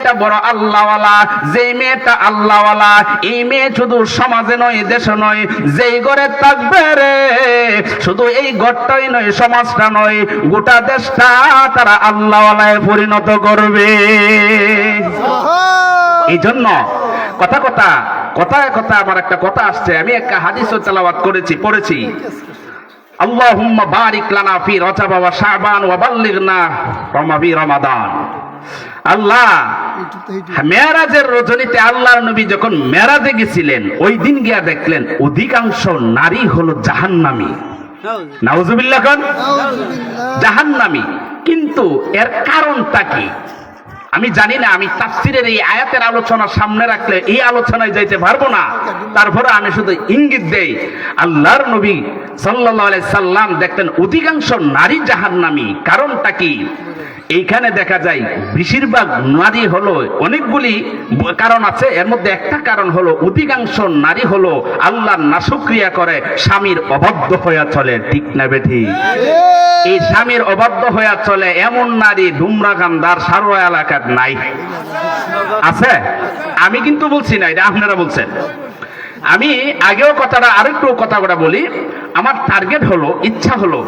মেয়েটা বড় আল্লাহওয়ালা যে মেয়েটা আল্লাহওয়ালা এই মেয়ে শুধু সমাজে নয় দেশে নয় যেই ঘরে থাকবে রে শুধু এই ঘরটাই নয় সমাজটা নয় গোটা দেশটা তারা আল্লাহওয়ালায় পরিণত করবে। এই জন্য কথা কথা কথায় কথা আমার একটা কথা আসছে আমি একটা হাদিসও তেলাওয়াত করেছি পড়েছি। আল্লাহুম্মা বারিক লানা ফি রজব ওয়া শাবান ওয়া বাল্লিগনা রমাবি রমাদান। আল্লাহ মেরাজের রজনীতে আল্লাহর নবী যখন মেরাজে গেছিলেন ওই দিন গিয়া দেখলেন অধিকাংশ নারী হলো জাহান্নামী। নাউজুবিল্লাহ কোন? জাহান্নামী। কিন্তু এর কারণটা কি? আমি জানি না আমি তাফসিরের এই আয়াতের আলোচনা সামনে রাখলে এই আলোচনায় যাইতে পারব না। তারপরে আমি শুধু ইঙ্গিত দেই আল্লাহর নবী সাল্লাল্লাহু আলাইহি সাল্লাম দেখতেন অধিকাংশ নারী জাহান্নামী। কারণটা কি? এইখানে দেখা যায়, বেশিরভাগ নারী হলো অনেকগুলি কারণ আছে। এর মধ্যে একটা কারণ হলো, অধিকাংশ নারী হলো আল্লাহর নাশুক্রিয়া করে, স্বামীর অবাধ্য হইয়া চলে। ঠিক না বেঠি? এই স্বামীর অবাধ্য হইয়া চলে এমন নারী ডুমরা গান্ধার সারোয়া এলাকার নাই। আছে? আমি কিন্তু বলছি না, এটা আপনারা বলছেন। আমি আগেও কথাটা আরেকটু কথা কথা বলি। আমার টার্গেট হলো ইচ্ছা হলো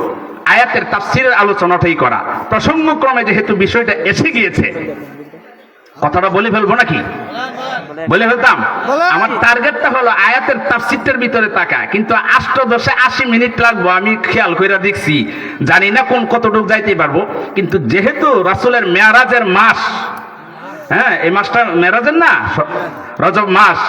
আয়াতের তাফসিরের আলোচনাটাই করা। প্রসঙ্গক্রমে যেহেতু বিষয়টা এসে গিয়েছে কথাটা বলে ফেলব নাকি? বলে ফেলতাম? আমার টার্গেটটা হলো আয়াতের তাফসিরটার ভিতরে তাকা কিন্তু আষ্ট দশে আশি মিনিট লাগবো আমি খেয়াল করে দেখছি। জানি না কোন কতটুকু যাইতে পারব। কিন্তু যেহেতু রাসূলের মেয়ারাজের মাস হ্যাঁ এই মাসটা মেরাজের না? রজব মাস।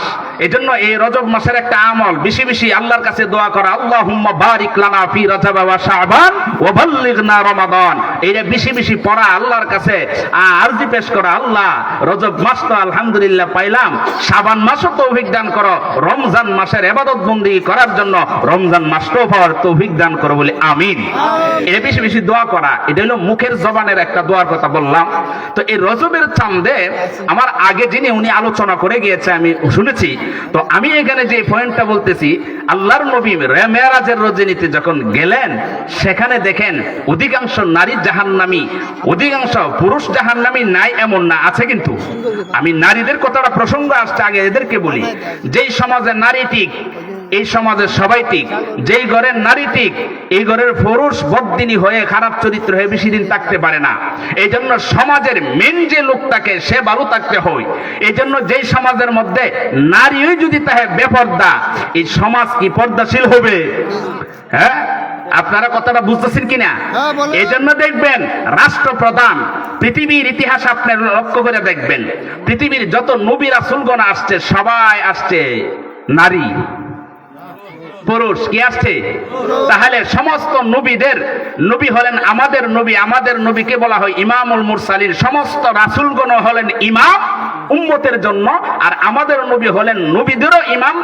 এই জন্য এই রজব মাসের একটা আমল। বেশি বেশি আল্লাহর কাছে দোয়া করা। আল্লাহ বারিক লানা ফি রজব ওয়া শাবান ওয়া বাল্লিগনা রমাদান। এইটা বেশি বেশি পড়া আল্লাহর কাছে। আরজি পেশ করা। আল্লাহ রজব মাস তো আলহামদুলিল্লাহ পাইলাম। শাবান মাসও তৌফিক দান করো। রমজান মাসের ইবাদত বন্দি করার জন্য রমজান মাসটাও পাওয়ার তৌফিক দান করো বলে আমিন। এটা বেশি বেশি দোয়া করা। এটা হলো মুখের জবানের একটা দোয়ার কথা বললাম। তো এই রজবের চান্দে আমার আগে যিনি উনি আলোচনা করে গিয়েছে, আমি শুনেছি। তো আমি এখানে যে পয়েন্টটা বলতেছি, আল্লাহর নবী রে- মেরাজের রজনীতে যখন গেলেন, সেখানে দেখেন অধিকাংশ নারী জাহান্নামী, অধিকাংশ পুরুষ জাহান্নামী নাই এমন না, আছে কিন্তু। আমি নারীদের কথাটা প্রসঙ্গ আসছে, আগে এদেরকে বলি। যেই সমাজে নারী ঠিক এই সমাজের সবাই ঠিক। যেই ঘরের নারী ঠিক এই ঘরের পুরুষ বদিনী হয়ে খারাপ চরিত্র হয়ে বেশি দিন থাকতে পারে না। এই জন্য সমাজের মেন যে লোকটাকে সে ভালো থাকতে হয়। এই জন্য যেই সমাজের মধ্যে নারীও যদি তাহে বেপর্দা এই সমাজ কি পর্দাশীল হবে? হ্যাঁ? আপনারা কথাটা বুঝতেছেন কিনা? হ্যাঁ, এই জন্য দেখবেন রাষ্ট্রপ্রধান পৃথিবীর ইতিহাস আপনার লক্ষ্য করে দেখবেন। পৃথিবীর যত নবী রাসুলগণ আসছে সবাই আসছে নারী। পুরুষ কি আসছে? তাহলে সমস্ত নবীদের, নবী হলেন আমাদের নবী, আমাদের নবীকে বলা হয় ইমামুল মুরসালিন। সমস্ত রাসুলগণ হলেন ইমাম উম্মতের জন্য, আর আমাদের নবী হলেন নবীদেরও ইমাম,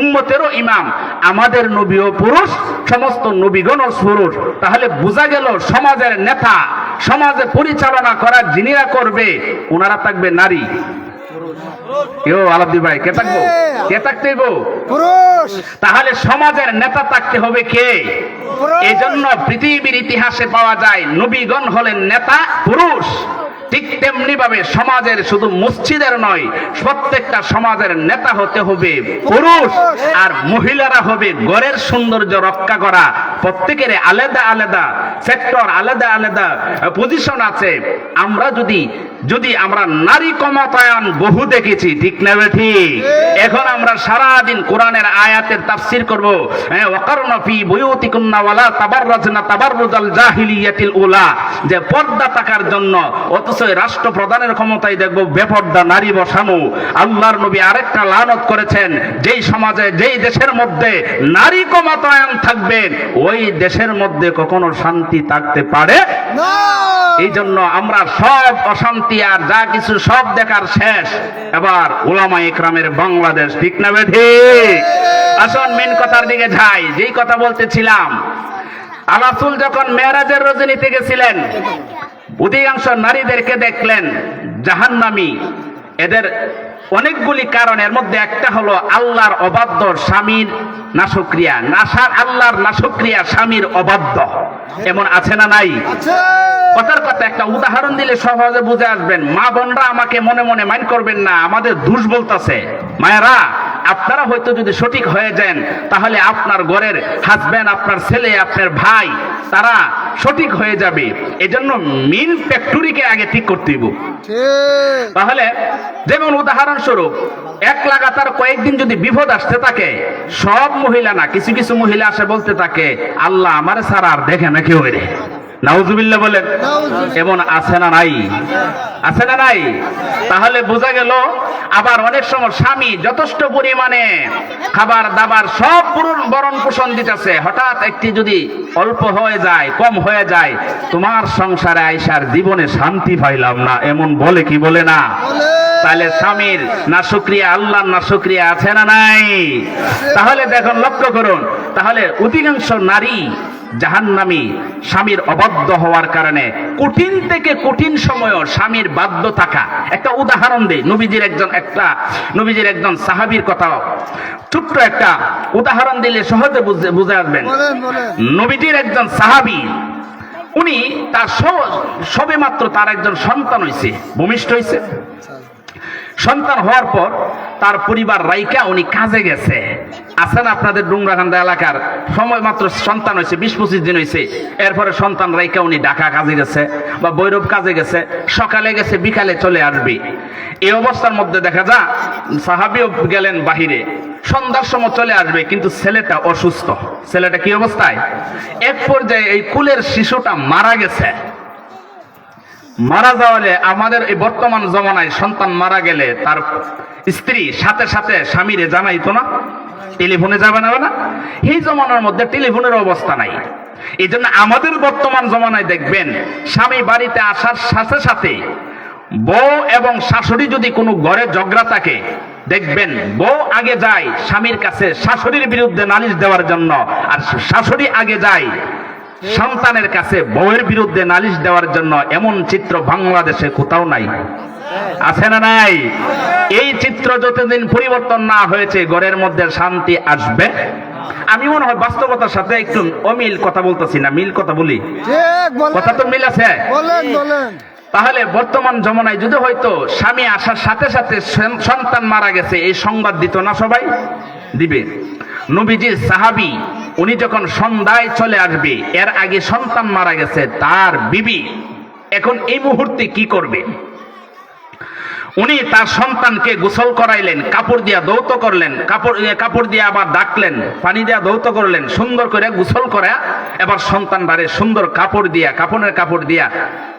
উম্মতেরও ইমাম। আমাদের নবীও পুরুষ, সমস্ত নবীগণও পুরুষ। তাহলে বোঝা গেল সমাজের নেতা, সমাজে পরিচালনা করার যিনিরা করবে, ওনারা থাকবে নারী। আলাদি ভাই কে থাকব? কে? থাকতে হইবো? পুরুষ। তাহলে সমাজের নেতা থাকতে হবে কে। এজন্য পৃথিবীর ইতিহাসে পাওয়া যায় নবীগণ হলেন নেতা পুরুষ। ঠিক তেমনি ভাবে সমাজের শুধু মসজিদের নয় প্রত্যেকটা সমাজের নেতা হতে হবে পুরুষ। আর মহিলারা হবে গড়ের সৌন্দর্য রক্ষা করা। প্রত্যেকের আলাদা আলাদা সেক্টর আলাদা আলাদা পজিশন আছে। আমরা যদি যদি আমরা নারী ক্ষমতায়ন বহু দেখেছি ঠিক না ঠিক? এখন আমরা সারা দিন কোরআনের আয়াতের তাফসির করব। হ্যাঁ ওয়াকারনা ফি বুয়ুতিকুন্না ওয়ালা তাবাররাজনা তাবাররুজাল জাহিলিয়াতিল উলা। যে পর্দা থাকার জন্য অথচ রাষ্ট্রপ্রধানের ক্ষমতায় দেখব বেপর্দা নারী বসানো। আল্লাহর নবী আরেকটা লানত করেছেন যেই সমাজে যেই দেশের মধ্যে নারী ক্ষমতায়ন থাকবে ওই দেশের মধ্যে কখনো শান্তি থাকতে পারে না। এই জন্য আমরা সব অশান্তি আর যা কিছু সব দেখার শেষ। এবার ওলামা ইকরামের বাংলাদেশ, ঠিক না ঠিক? আসুন মেন কথার দিকে যাই, যেই কথা বলতেছিলাম। আলাসুল যখন মেয়েরাজের রজনীতে গেছিলেন, অধিকাংশ নারীদেরকে দেখলেন জাহান্নামি। এদের অনেকগুলি কারণের মধ্যে একটা হলো আল্লাহর অবাধ্য স্বামীর নাশক্রিয়া। নাসার আল্লাহর নাশক্রিয়া স্বামীর অবাধ্য। এমন আছে না নাই? কথার কথা একটা উদাহরণ দিলে সহজে বুঝে আসবেন। মা বোনরা আমাকে মনে মনে মাইন করবেন না আমাদের দুষ বলতেছে। মায়েরা আপনারা হয়তো যদি সঠিক হয়ে যান তাহলে আপনার ঘরের হাজবেন্ড আপনার ছেলে আপনার ভাই তারা সঠিক হয়ে যাবে। এজন্য মিন ফ্যাক্টরিকে আগে ঠিক করতে হইব। তাহলে যেমন উদাহরণস্বরূপ এক লাগাতার কয়েকদিন যদি বিপদ আসতে থাকে সব মহিলা না কিছু কিছু মহিলা আসে বলতে থাকে আল্লাহ আমার সারা আর দেখে না কেউ রে। নাউজুবিল্লাহ বলেন এমন আছে না নাই? আছে না নাই? তাহলে বোঝা গেল আবার অনেক সময় স্বামী যথেষ্ট পরিমাণে খাবার দাবার সব পুরন বরণ পোষণ দিতেছে। হঠাৎ একটি যদি অল্প হয়ে যায় কম হয়ে যায় তোমার সংসারে আইসার জীবনে শান্তি পাইলাম না। এমন বলে কি বলে না? তাহলে স্বামীর না শুক্রিয়া আল্লাহর না শুক্রিয়া আছে না নাই? তাহলে দেখুন লক্ষ্য করুন তাহলে অধিকাংশ নারী জাহান্নামী স্বামীর অবাধ্য হওয়ার কারণে কঠিন থেকে কঠিন সময়ও স্বামীর বাধ্য থাকা। একটা উদাহরণ দেই নবীজির একজন একটা নবীজির একজন সাহাবীর কথা ছোট্ট একটা উদাহরণ দিলে সহজে বুঝে বুঝে আসবেন। নবীজির একজন সাহাবী উনি তার সবে মাত্র তার একজন সন্তান হয়েছে ভূমিষ্ঠ হয়েছে সন্তান হওয়ার পর তার পরিবার রাইকা উনি কাজে গেছে। আছেন আপনাদের ডুংরাকান্দা এলাকার, সময় মাত্র সন্তান হয়েছে, বিশ পঁচিশ দিন হয়েছে। এরপরে সন্তান রাইকা উনি ঢাকা কাজে গেছে বা বৈরব কাজে গেছে, সকালে গেছে, বিকালে চলে আসবে। এই অবস্থার মধ্যে দেখা যা সাহাবিও গেলেন বাহিরে, সন্ধ্যার সময় চলে আসবে, কিন্তু ছেলেটা অসুস্থ। ছেলেটা কি অবস্থায়? এক পর্যায়ে এই কুলের শিশুটা মারা গেছে। মারা যাওয়ালে আমাদের এই বর্তমান জমানায় সন্তান মারা গেলে তার স্ত্রী সাথে সাথে স্বামীরে জানাইতো না, টেলিফোনে যাবে না না। এই জমানার মধ্যে টেলিফোনের অবস্থা নাই। এই জন্য আমাদের বর্তমান জমানায় দেখবেন, স্বামী বাড়িতে আসার সাথে সাথে বউ এবং শাশুড়ি যদি কোনো ঘরে ঝগড়া থাকে, দেখবেন বউ আগে যায় স্বামীর কাছে শাশুড়ির বিরুদ্ধে নালিশ দেওয়ার জন্য, আর শাশুড়ি আগে যায় সন্তানের কাছে বউয়ের বিরুদ্ধে নালিশ দেওয়ার জন্য এমন চিত্র বাংলাদেশে কোথাও নাই। আছে না নাই? এই চিত্র যতদিন পরিবর্তন না হয়েছে ঘরের মধ্যে শান্তি আসবে? আমি মনে হয় বাস্তবতার সাথে একটু অমিল কথা বলতেছি না মিল কথা বলি। কথা তো মিল আছে? তাহলে বর্তমান জমানায় যদি হয়তো স্বামী আসার সাথে সাথে সন্তান মারা গেছে এই সংবাদ দিত না সবাই? দিবে। নবীজি সাহাবি উনি যখন সন্ধ্যায় চলে আসবে, এর আগে সন্তান মারা গেছে, তার বিবি। এখন এই মুহূর্তে কি করবে? উনি তার সন্তানকে গোসল করাইলেন, কাপড় দিয়া দৌত করলেন, কাপড় কাপড় দিয়ে আবার ডাকলেন, পানি দিয়া দৌত করলেন, সুন্দর করে গোসল করে, এবার সন্তানটারে সুন্দর কাপড় দিয়া কাপড়ের কাপড় দিয়া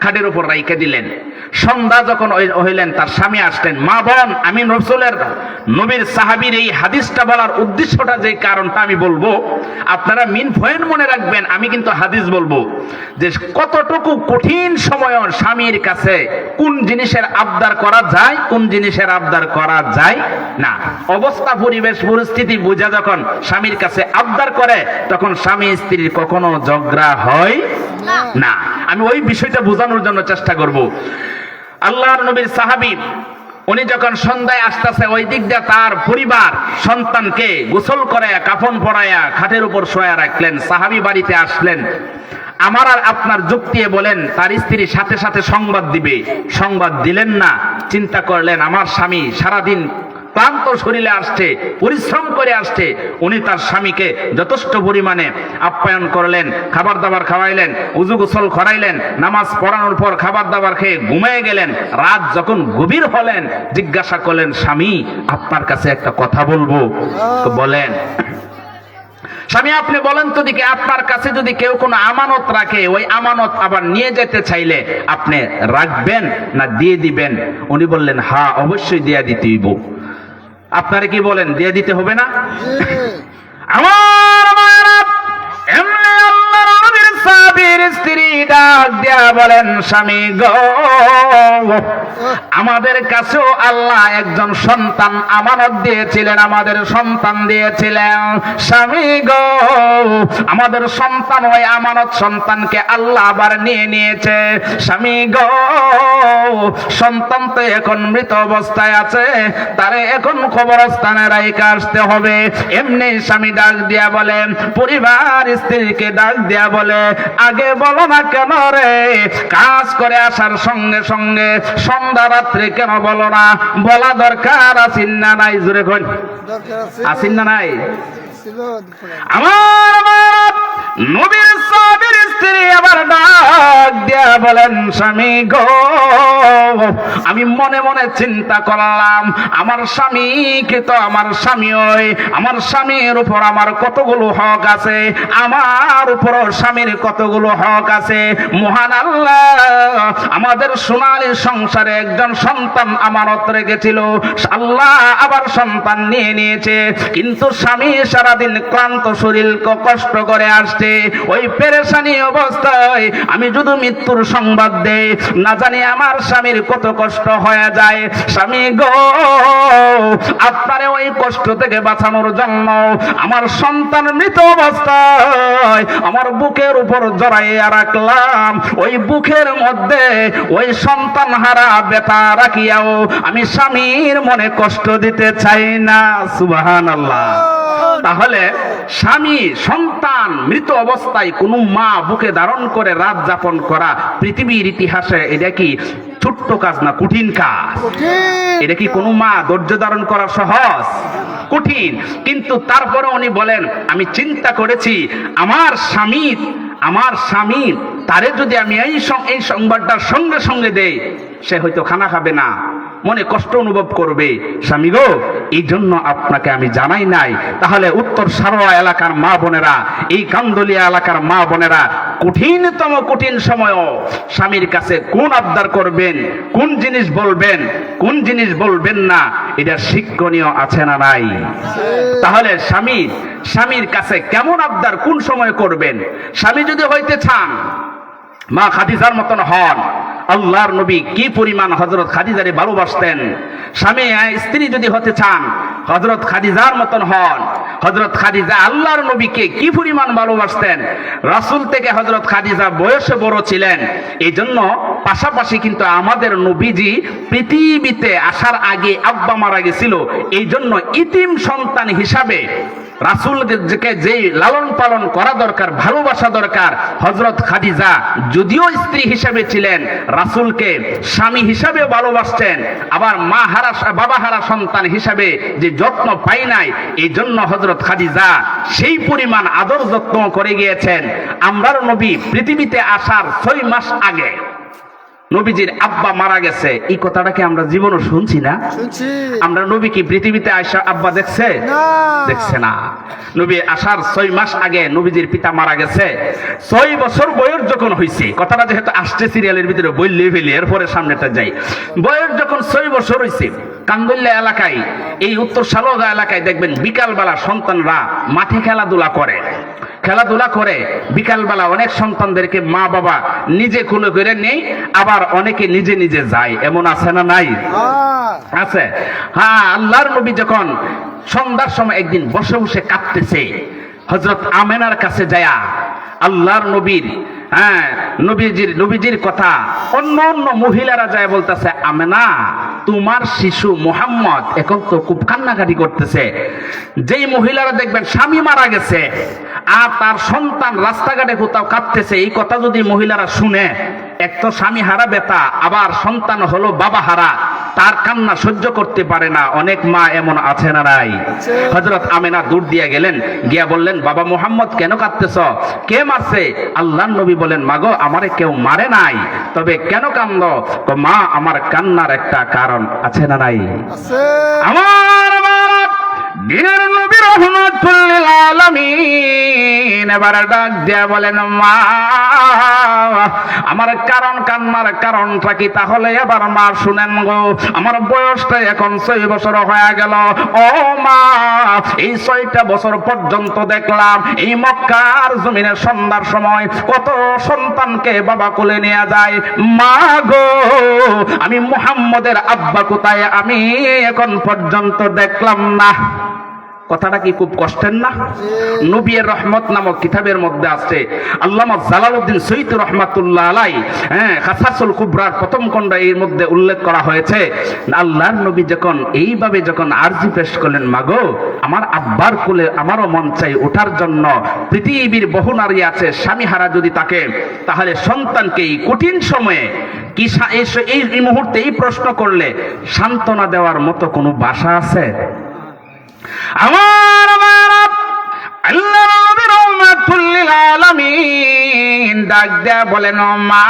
খাটের উপর রাইকে দিলেন। সন্ধ্যা যখন হইলেন, তার স্বামী আসলেন, মা বোন, আমি রসুলের নবীর সাহাবীর এই হাদিসটা বলার উদ্দেশ্যটা যে কারণটা আমি বলব, আপনারা মিন পয়েন্ট মনে রাখবেন, আমি কিন্তু হাদিস বলব যে কতটুকু কঠিন সময় স্বামীর কাছে কোন জিনিসের আবদার করা যায় কোন জিনিসের আবদার করা যায় না। অবস্থা পরিবেশ পরিস্থিতি বোঝা যখন স্বামীর কাছে আবদার করে তখন স্বামী স্ত্রীর কখনো ঝগড়া হয় না। আমি ওই বিষয়টা বোঝানোর জন্য চেষ্টা করব। আল্লাহর নবীর সাহাবী উনি যখন সন্ধ্যায় আসতেছে ওই দিক দিয়ে তার পরিবার সন্তানকে গোসল করায়া কাফন পরায়া খাটের উপর শোয়া রাখলেন। সাহাবী বাড়িতে আসলেন। আমার আর আপনার যুক্তি বলেন তার স্ত্রী সাথে সাথে সংবাদ দিবে। সংবাদ দিলেন না চিন্তা করলেন আমার স্বামী সারাদিন ক্লান্ত শরীরে আসছে পরিশ্রম করে আসছে উনি তার স্বামীকে যথেষ্ট পরিমাণে আপ্যায়ন করলেন খাবার দাবার খাওয়াইলেন উজু গোসল করাইলেন নামাজ পড়ানোর পর খাবার দাবার খেয়ে ঘুমিয়ে গেলেন রাত যখন গভীর হলেন জিজ্ঞাসা করলেন স্বামী আপনার কাছে একটা কথা বলব? তো বলেন স্বামী আপনি বলেন তো দিকে আপনার কাছে যদি কেউ কোনো আমানত রাখে ওই আমানত আবার নিয়ে যেতে চাইলে আপনি রাখবেন না দিয়ে দিবেন? উনি বললেন হা অবশ্যই দিয়ে দিতে হইব। আপনারা কি বলেন দিয়ে দিতে হবে না? আমার এমনি সাবির স্ত্রী ডাক দিয়া বলেন, স্বামী গো, আমাদের কাছেও আল্লাহ একজন সন্তান আমানত দিয়েছিলেন, আমাদের সন্তান দিয়েছিলেন। স্বামী গো, আমাদের সন্তান ওই আমানত সন্তানকে আল্লাহ আবার নিয়ে নিয়েছে। স্বামী গো, সন্তান তো এখন মৃত অবস্থায় আছে, তারে এখন কবরস্থানে রাইকা আসতে হবে। এমনি স্বামী ডাক দিয়া বলে পরিবার স্ত্রীকে ডাক দিয়া বলে আগে বলো না কেন রে? কাজ করে আসার সঙ্গে সঙ্গে সন্ধ্যা রাত্রে কেন বলো না? বলা দরকার আসিন না নাই? জুড়ে কই আসিন না নাই? আমার আমার নবীর সাবির স্ত্রী আবার ডাক দিয়া বলেন, স্বামী গো, আমি মনে মনে চিন্তা করলাম, আমার স্বামীকে তো আমার স্বামী ওই, আমার স্বামীর উপর আমার কতগুলো হক আছে, আমার উপর স্বামীর কতগুলো হক আছে। মহান আল্লাহ, আমাদের সোনালী সংসারে একজন সন্তান আমানত রেখেছিল, আল্লাহ আবার সন্তান নিয়ে নিয়েছে, কিন্তু স্বামী সারাদিন ক্লান্ত শরীর কষ্ট করে আসছে, ওই পেরেশানি অবস্থায় আমি যদি মৃত্যুর সংবাদ দেই, না জানি আমার স্বামীর কত কষ্ট হয়ে যায়। স্বামী গো, আপনারে ওই কষ্ট থেকে বাঁচানোর জন্য আমার সন্তান মৃত অবস্থায় আমার বুকের উপর জড়াইয়া রাখলাম। ওই বুকের মধ্যে ওই সন্তান হারা বেতা রাখিয়াও আমি স্বামীর মনে কষ্ট দিতে চাই না সুবাহান আল্লাহ তাহলে স্বামী সন্তান মৃত অবস্থায় কোনো মা বুকে ধারণ করে রাত যাপন করা পৃথিবীর ইতিহাসে এটা কি ছোট্ট কাজ না কঠিন কাজ? এটা কি কোনো মা ধৈর্য ধারণ করা সহজ? কঠিন। কিন্তু তারপরে উনি বলেন আমি চিন্তা করেছি আমার স্বামী আমার স্বামী তারে যদি আমি এই সংবাদটার সঙ্গে সঙ্গে দেই সে হয়তো খানা খাবে না। মনে কষ্ট অনুভব করবে। স্বামী গো এই জন্য আপনাকে আমি জানাই নাই। তাহলে উত্তর সারোয়া এলাকার মা বোনেরা, এই কান্দলিয়া এলাকার মা বোনেরা, কঠিনতম কঠিন সময়ও স্বামীর কাছে কোন আবদার করবেন, কোন জিনিস বলবেন, কোন জিনিস বলবেন না, এটা শিক্ষণীয় আছে না নাই? তাহলে স্বামী, স্বামীর কাছে কেমন আবদার কোন সময় করবেন? স্বামী যদি হইতে চান, মা খাদিজার মতন হন আল্লাহর নবী কি পরিমাণ হজরত খাদিজারে ভালোবাসতেন? স্বামী স্ত্রী যদি হতে চান হজরত খাদিজার মতন হন। হজরত খাদিজা আল্লাহর নবীকে কি পরিমাণ ভালোবাসতেন? রাসূল থেকে হজরত খাদিজা বয়সে বড় ছিলেন। এই জন্য পাশাপাশি কিন্তু আমাদের নবীজি পৃথিবীতে আসার আগে আব্বা মারা গেছিল। এই জন্য ইতিম সন্তান হিসাবে রাসুলকে যে লালন পালন করা দরকার, ভালোবাসা দরকার হজরত খাদিজা যদিও স্ত্রী হিসাবে ছিলেন, রাসুলকে স্বামী হিসাবে ভালোবাসতেন, আবার মা হারা, বাবা হারা সন্তান হিসাবে যে যত্ন পাই নাই এই জন্য হজরত খাদিজা সেই পরিমাণ আদর যত্ন করে গিয়েছেন। আমরার নবী পৃথিবীতে আসার ছয় মাস আগে নবীজির আব্বা মারা গেছে। এই কথাটা কি আমরা জীবনও শুনছি না। শুনছি। আমরা নবী কি পৃথিবীতে আসা আব্বা দেখছে? না। দেখছে না। নবী আসার ছয় মাস আগে নবীজির পিতা মারা গেছে। ছয় বছর বয়স যখন হয়েছে কথাটা যেহেতু আসছে সিরিয়ালের ভিতরে বললে ফেলি এরপরে সামনেটা যাই। বয়স যখন ছয় বছর হয়েছে কান্দল্লা এলাকায় এই উত্তর সালগা এলাকায় দেখবেন বিকালবেলা সন্তানরা মাঠে খেলাধুলা করে। খেলাধুলা করে বিকালবেলা অনেক সন্তানদেরকে মা বাবা নিজে খুলে করে নেই আবার অনেকে নিজে নিজে যায়। এমন আছে না নাই? হ্যাঁ। আছে? হ্যাঁ আল্লাহর নবী যখন সন্ধ্যার সময় একদিন বসে বসে কাঁদতেছে হজরত আমেনার কাছে যায়া আল্লাহর নবীর হ্যাঁ নবীজির নবীজির কথা। অন্য অন্য মহিলারা যায় বলতেছে, আমেনা, তোমার শিশু মোহাম্মদ এখন তো খুব কান্নাকাটি করতেছে। যেই মহিলারা দেখবেন স্বামী মারা গেছে আর তার সন্তান রাস্তাঘাটে কোথাও কাঁদতেছে, এই কথা যদি মহিলারা শুনে, এক তো স্বামী হারা বেতা আবার সন্তান হলো বাবা হারা। তার কান্না সহ্য করতে পারে না। অনেক মা এমন আছে না নাই। হজরত আমেনা দূর দিয়ে গেলেন গিয়া বললেন বাবা মোহাম্মদ কেন কাঁদতেছ? কে মারছে? আল্লাহ নবী বলেন মাগো আমারে কেউ মারে নাই। তবে কেন কান্দ? তো মা আমার কান্নার একটা কারণ আছে না নাই? আমার দিনের ডাক দিয়া বলেন, মা, আমার কারণ কান্নার কারণটা কি? তাহলে এবার মা, শুনেন গো, আমার বয়সটা এখন ছয় বছর হয়ে গেল। ও মা, এই ছয়টা বছর পর্যন্ত দেখলাম, এই মক্কার জমিনের সন্ধ্যার সময় কত সন্তানকে বাবা কোলে নিয়ে যায়। মা গো, আমি মুহাম্মদের আব্বা কোথায়? আমি এখন পর্যন্ত দেখলাম না। কথাটা কি খুব কষ্টের না? নবীর রহমত নামক কিতাবের মধ্যে আছে। আল্লামা জালালউদ্দিন সৈয়দ রহমাতুল্লাহ আলাই হ্যাঁ খাসাসুল কুবরার প্রথম খণ্ড এর মধ্যে উল্লেখ করা হয়েছে, আল্লাহর নবী যখন এইভাবে যখন আরজি পেশ করলেন, মাগো, আমার আব্বার কোলে আমারও মন চাই ওঠার জন্য। পৃথিবীর বহু নারী আছে স্বামী হারা যদি তাকে তাহলে সন্তানকে এই কঠিন সময়ে কি এই মুহূর্তে এই প্রশ্ন করলে সান্ত্বনা দেওয়ার মতো কোনো ভাষা আছে? আমার আমার আল্লাহ ডাক দেয়া মা,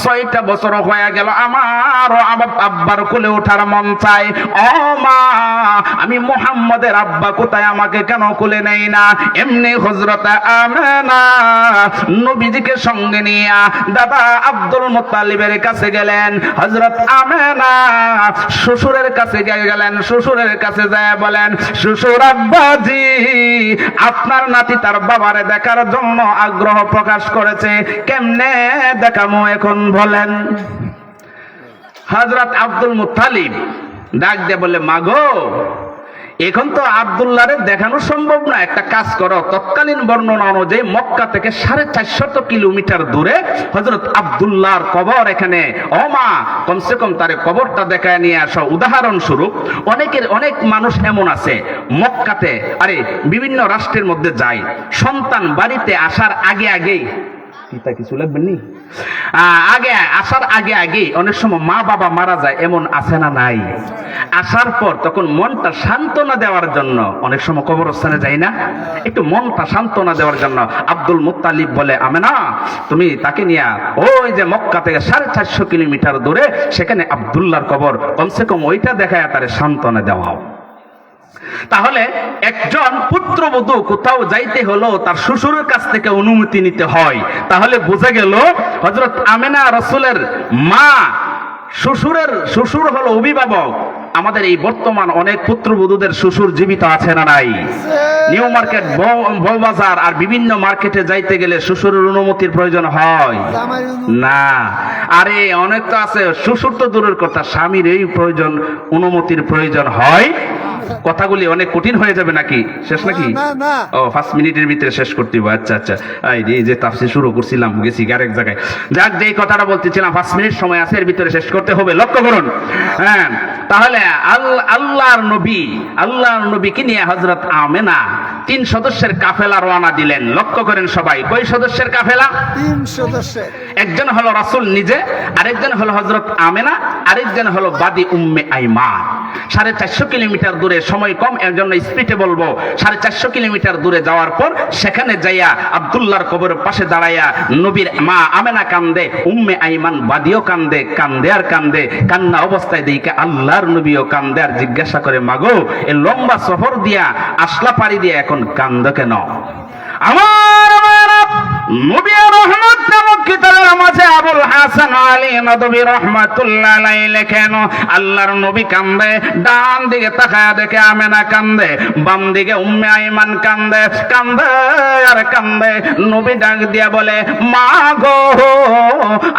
ছয়টা বছর হয়ে গেল আমার আব্বার কোলে ওঠার মন চাই। ও মা, আমি মোহাম্মদের আব্বা কোথায়? আমাকে কেন কোলে নেই না? এমনি হজরত আমেনা নবীজিকে সঙ্গে নিয়ে দাদা আব্দুল মুত্তালিবের কাছে গেলেন। হজরত আমেনা শ্বশুরের কাছে গেলেন। শ্বশুরের কাছে যায় বলেন, শ্বশুর আব্বাজি, আপনার নাতি তার বাবারে দেখার জন্য আগ্রহ প্রকাশ করেছে। কেমনে দেখামো এখন বলেন। হজরত আব্দুল মুতালিব ডাক দে বলে, মাগো এখন তো আবদুল্লাহরে দেখানো সম্ভব না। একটা কাজ করো, তৎকালীন বর্ণনা অনুযায়ী মক্কা থেকে সাড়ে চারশত কিলোমিটার দূরে হজরত আবদুল্লাহর কবর এখানে। অমা কমসে কম তারে কবরটা দেখায় নিয়ে আসো। উদাহরণস্বরূপ অনেকের, অনেক মানুষ এমন আছে, মক্কাতে, আরে, বিভিন্ন রাষ্ট্রের মধ্যে যায়। সন্তান বাড়িতে আসার আগে আগেই তা কিছু লাগবেন নি? আগে, আসার আগে আগে অনেক সময় মা বাবা মারা যায়, এমন আছে না নাই? আসার পর তখন মনটা সান্ত্বনা দেওয়ার জন্য, অনেক সময় কবরস্থানে যাই না, একটু মনটা সান্ত্বনা দেওয়ার জন্য আব্দুল মুত্তালিব বলে আমি না তুমি তাকে নিয়ে ওই যে মক্কা থেকে সাড়ে চারশো কিলোমিটার দূরে, সেখানে আবদুল্লাহর কবর, কমসে কম ওইটা দেখায় তারে সান্ত্বনা দেওয়াও তাহলে একজন পুত্রবধূ কোথাও যাইতে হলো, তার শ্বশুরের কাছ থেকে অনুমতি নিতে হয়। তাহলে বোঝা গেল হজরত আমেনা রসুলের মা, শ্বশুরের শ্বশুর হলো অভিভাবক। আমাদের এই বর্তমান অনেক পুত্রবধূদের শ্বশুর জীবিত আছে না নাই? নিউ মার্কেট বউ- বউবাজার আর বিভিন্ন মার্কেটে যাইতে গেলে শ্বশুরের অনুমতির প্রয়োজন হয়। না। আরে অনেক তো আছে। শ্বশুর তো দূরের কথা স্বামীর এই প্রয়োজন অনুমতির প্রয়োজন হয়। কথাগুলি অনেক কঠিন হয়ে যাবে নাকি? শেষ নাকি। ও পাঁচ মিনিটের ভিতরে শেষ করতে হবে। আচ্ছা আচ্ছা। এই যে- তাফসির শুরু করছিলাম গেছি আরেক জায়গায়। যাক যে এই কথাটা বলতেছিলাম পাঁচ মিনিট সময় আছে এর ভিতরে শেষ করতে হবে। লক্ষ্য করুন। হ্যাঁ তাহলে আল্লাহর নবী আল্লাহর নবীকে নিয়ে হজরত আমেনা তিন সদস্যের কাফেলা রওনা দিলেন। লক্ষ্য করেন সবাই কই সদস্যের কাফেলা? তিন সদস্যের। একজন হলো রাসূল নিজে আরেকজন হলো হজরত আমেনা আরেকজন হলো বাদি উম্মে আইমা সাড়ে চারশো কিলোমিটার দূরে সময় কম এর জন্য স্পিডে বলব সাড়ে চারশো কিলোমিটার দূরে যাওয়ার পর সেখানে যাইয়া আবদুল্লাহর কবরের পাশে দাঁড়াইয়া নবীর মা আমেনা কান্দে উম্মে আইমান বাদিও কান্দে কান্দে আর কান্দে কান্না অবস্থায় দিকে আল্লাহর নবীও কান্দে আর জিজ্ঞাসা করে, মাগো, এ লম্বা সফর দিয়া আসলা পাড়ি দিয়া এখন কান্দ কেন? আমার নবী রহমত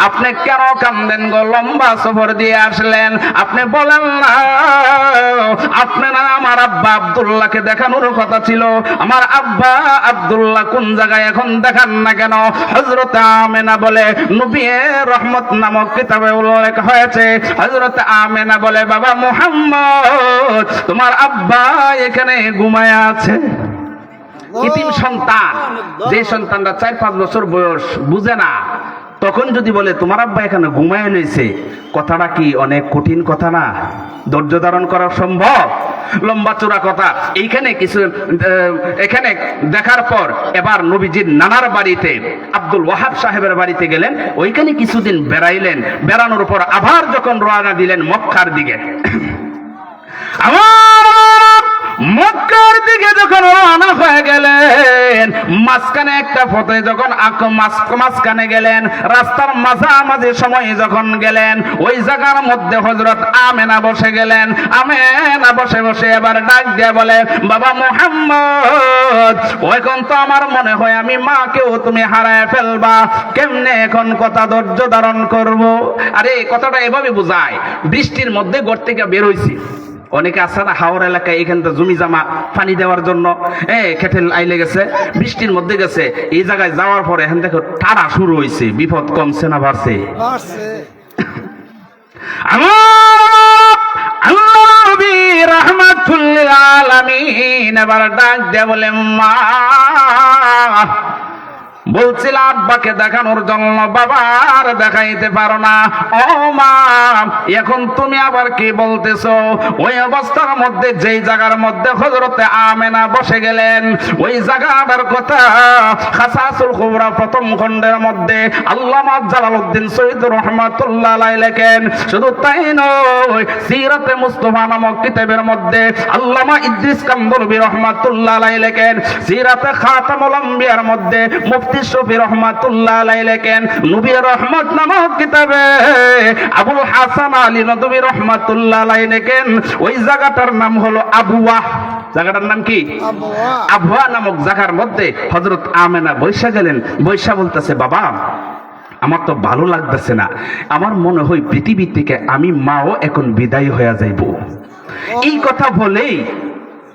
আপনি কেন কান্দেন গো? লম্বা সফর দিয়ে আসলেন, আপনি বলেন না, আপনি না আমার আব্বা আব্দুল্লাহকে দেখানোর কথা ছিল। আমার আব্বা আব্দুল্লাহ কোন জায়গায় এখন দেখান না কেন? হজরত আমেনা বলে নবী রহমত নামক কিতাবে উল্লেখ হয়েছে। হজরত আমেনা বলে বাবা মুহাম্মদ তোমার আব্বা এখানে ঘুমায় আছে। ইতিম সন্তান যে সন্তানটা চার পাঁচ বছর বয়স বুঝে না। তখন যদি বলে, তোমার আব্বা এখানে ঘুমায় লইছে কথাটা কি অনেক কঠিন কথা না? ধৈর্য ধারণ করা সম্ভব? লম্বা চূড়া কথা। এইখানে কিছু এখানে দেখার পর এবার নবীজির নানার বাড়িতে, আব্দুল ওয়াহাব সাহেবের বাড়িতে গেলেন। ওইখানে কিছুদিন বেড়াইলেন। বেড়ানোর পর আবার যখন রওনা দিলেন মক্কার দিকে। আমার মক্কার দিকে যখন রওনা হয়ে গেলেন, মাঝখানে একটা পথে যখন মাঝখানে গেলেন, রাস্তার মাঝামাঝি সময়ে যখন গেলেন, ওই জায়গার মধ্যে হজরত আমেনা বসে গেলেন। আমেনা বসে বসে এবার ডাক দিয়ে বলে, বাবা মোহাম্মদ, এখন তো আমার মনে হয় আমি মাকেও তুমি হারায় ফেলবা। কেমনে এখন কথা ধৈর্য ধারণ করব? আরে কথাটা এভাবে বোঝায়। বৃষ্টির মধ্যে ঘর থেকে বের হইছি। অনেকে আছে না হাওড় এলাকায় এখান থেকে জমি জামা পানি দেওয়ার জন্য এ খেটেল আইলে গেছে বৃষ্টির মধ্যে গেছে এই জায়গায় যাওয়ার পরে এখান থেকে টাড়া শুরু হয়েছে বিপদ কমছে না বাড়ছে। রাহমাতুল্লিল আলামিন এবার ডাক দিয়ে বলে মা বলছিল আব্বাকে দেখানোর জন্য বাবার দেখাইতে পারো না। ও মা, এখন তুমি আবার কি বলতেছো? ওই অবস্থার মধ্যে, যেই জায়গার মধ্যে হজরতে আমেনা বসে গেলেন, ওই জায়গাটার কথা? খাসাসুল কুবরা প্রথম খণ্ডের মধ্যে আল্লামা জালালউদ্দিন সৈয়দ রহমাতুল্লাহ আলাইহি লেখেন, শুধু তাই নয়, সিরাতে মুস্তাফা নামক কিতাবের মধ্যে আল্লামা ইদ্রিস কান্দরবি রহমাতুল্লাহ আলাইহি লেখেন, সিরাতে খাতামুল আম্বিয়ার মধ্যে মুফতি শফি রহমাতুল্লাহ আলাইহি লেখেন রহমত নামক কিতাবে আবুল হাসান আলী নদবী রহমাতুল্লাহ আলাইহি লেখেন ওই জায়গাটার নাম হলো আবুয়া। জায়গাটার নাম কি? নামক জায়গার মধ্যে হজরত আমেনা বৈশা গেলেন। বৈশা বলতেছে বাবা আমার তো ভালো লাগতেছে না। আমার মনে হয় পৃথিবী থেকে আমি মাও এখন বিদায় হয়ে যাইব। এই কথা বলেই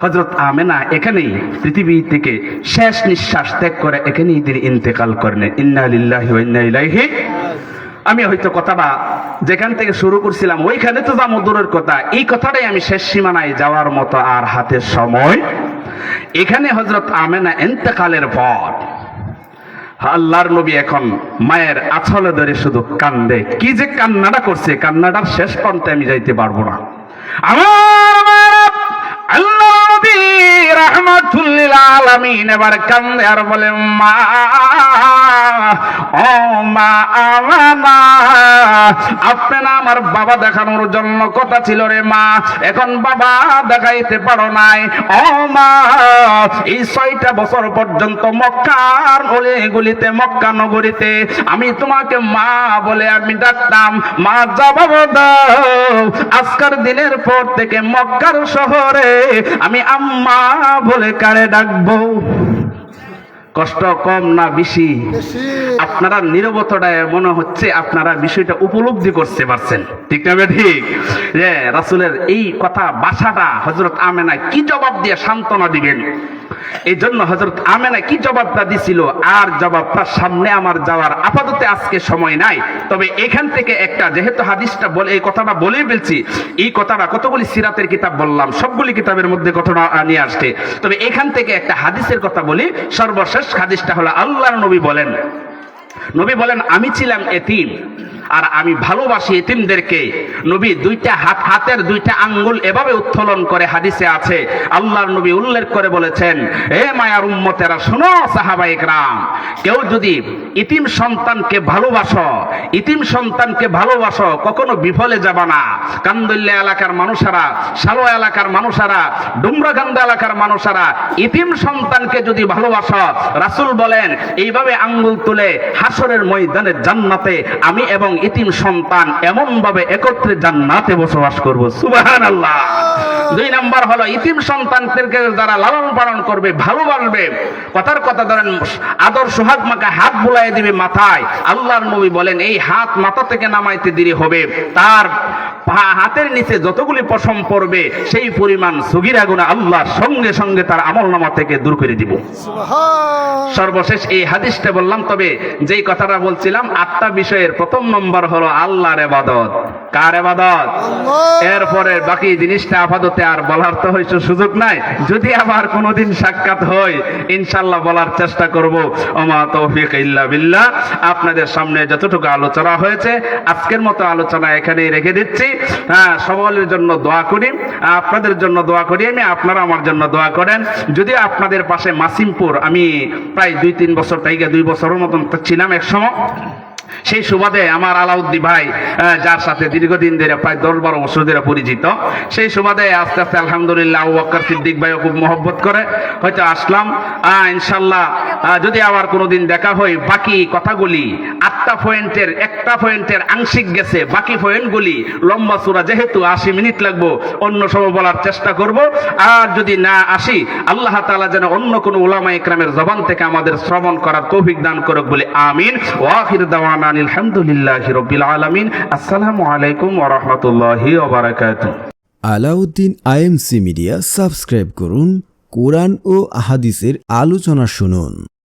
হজরত আমেনা এখানেই পৃথিবী থেকে শেষ নিঃশ্বাস ত্যাগ করে এখানেই তিনি ইন্তেকাল করেন ইন্না লিল্লাহি আমি হয়তো কথাটা যেখান থেকে শুরু করছিলাম, ওইখানে তো যা মধুরের কথা। এই কথাটাই আমি শেষ সীমানায় যাওয়ার মতো আর হাতের সময়। এখানে হজরত আমেনা এন্তেকালের পর আল্লাহর নবী এখন মায়ের আছলে ধরে শুধু কান্দে। কি যে কান্নাটা করছে, কান্নাটার শেষ প্রান্তে আমি যাইতে পারব না। আমার আল্লাহ আমার বাবা দেখানোর জন্য কথা ছিল রে, মা, এখন বাবা দেখাইতে পারো নাই। ও মা, এই ছয়টা বছর পর্যন্ত মক্কার অলিগুলিতে মক্কা নগরীতে আমি তোমাকে মা বলে আমি ডাকতাম। মা জবাব দাও, আজকের দিনের পর থেকে মক্কার শহরে আমি আম্মা বলে কারে ডাকবো? কষ্ট কম না বেশি? আপনারা নিরবতাটায় মনে হচ্ছে আপনারা বিষয়টা উপলব্ধি করতে পারছেন। ঠিক না ঠিক যে রাসুলের এই কথা বাসাটা হজরত আমেনা কি জবাব দিয়ে সান্ত্বনা দিবেন? এই জন্য হজরত আমেনা কি জবাবটা দিছিল? আর জবাবটা সামনে আমার যাওয়ার আপাতত আজকে সময় নাই। তবে এখান থেকে একটা যেহেতু হাদিসটা বলে এই কথাটা বলেই ফেলছি এই কথাটা কতগুলি সিরাতের কিতাব বললাম সবগুলি কিতাবের মধ্যে ঘটনা নিয়ে আসছে। তবে এখান থেকে একটা হাদিসের কথা বলি সর্বশেষ হাদিসটা হলো আল্লাহর নবী বলেন। নবী বলেন আমি ছিলাম এতিম। আর আমি ভালোবাসি এতিমদেরকে। নবী দুইটা হাত, হাতের দুইটা আঙ্গুল এভাবে উত্তোলন করে হাদিসে আছে। আল্লাহর নবী উল্লেখ করে বলেছেন, হে মায়ার উম্মতেরা, শোনো সাহাবাই রাম কেউ যদি ইতিম সন্তানকে ভালোবাসো, ইতিম সন্তানকে ভালোবাসো, কখনো বিফলে যাবা না। কান্দল্যা এলাকার মানুষেরা সালো এলাকার মানুষেরা, ডুমরাকান্দা এলাকার মানুষেরা, ইতিম সন্তানকে যদি ভালোবাসো, রাসূল বলেন, এইভাবে আঙ্গুল তুলে হাসরের ময়দানের জান্নাতে আমি এবং ইতিম সন্তান এমন ভাবে একত্রে জান্নাতে বসবাস করব। সুবাহান আল্লাহ। দুই নাম্বার হলো ইতিম সন্তানদেরকে যারা লালন পালন করবে ভালোবাসবে কথার কথা ধরেন আদর সোহাগ মাকে হাত বুলাই দিবে মাথায়। আল্লাহর নবী বলেন এই হাত মাথা থেকে নামাইতে দেরি হবে। তার হাতের নিচে যতগুলি পশম পড়বে সেই পরিমাণ সুগিরা গুণা আল্লাহর সঙ্গে সঙ্গে তার আমল নামা থেকে দূর করে দিব। সর্বশেষ এই হাদিসটা বললাম তবে যেই কথাটা বলছিলাম আত্মা বিষয়ের প্রথম নম্বর হলো আল্লাহর এবাদত কার এবাদত এরপরে বাকি জিনিসটা আপাততে আর বলার তো হয়তো সুযোগ নাই। যদি আবার কোনোদিন সাক্ষাৎ হয় ইনশাল্লাহ বলার চেষ্টা করব। ওমা তৌফিক ইল্লা বিল্লাহ। আপনাদের সামনে যতটুকু আলোচনা হয়েছে আজকের মতো আলোচনা এখানেই রেখে দিচ্ছি। হ্যাঁ সকলের জন্য দোয়া করি। আপনাদের জন্য দোয়া করি। আমি আপনারা আমার জন্য দোয়া করেন। যদি আপনাদের পাশে মাসিমপুর আমি প্রায় দুই তিন বছর টাইগে দুই বছরের মতন ছিলাম এক সময়। সেই সুবাদে আমার আলাউদ্দি ভাই যার সাথে দীর্ঘদিন ধরে প্রায় দশ বারো বছর ধরে পরিচিত, সেই সুবাদে আস্তে আস্তে আলহামদুলিল্লাহ বকর সিদ্দিক ভাইও খুব মহব্বত করে, হয়তো আসলাম। ইনশাল্লাহ যদি আবার কোনোদিন দেখা হয়, বাকি কথাগুলি আটটা পয়েন্টের, একটা পয়েন্টের আংশিক গেছে, বাকি পয়েন্টগুলি লম্বা সুরা, যেহেতু আশি মিনিট লাগবো, অন্য সময় বলার চেষ্টা করব। আর যদি না আসি, আল্লাহ তাআলা যেন অন্য কোনো উলামা ইকরামের জবান থেকে আমাদের শ্রবণ করার তৌফিক দান করুক বলে, আমিন। ওয়াখির দাওয়ানা। আলহামদুলিল্লাহি রবিল আলমিন। আসসালামু আলাইকুম ওয়া ওবরাকাত আলাউদ্দিন আইএমসি মিডিয়া সাবস্ক্রাইব করুন, কোরআন ও আহাদিসের আলোচনা শুনুন।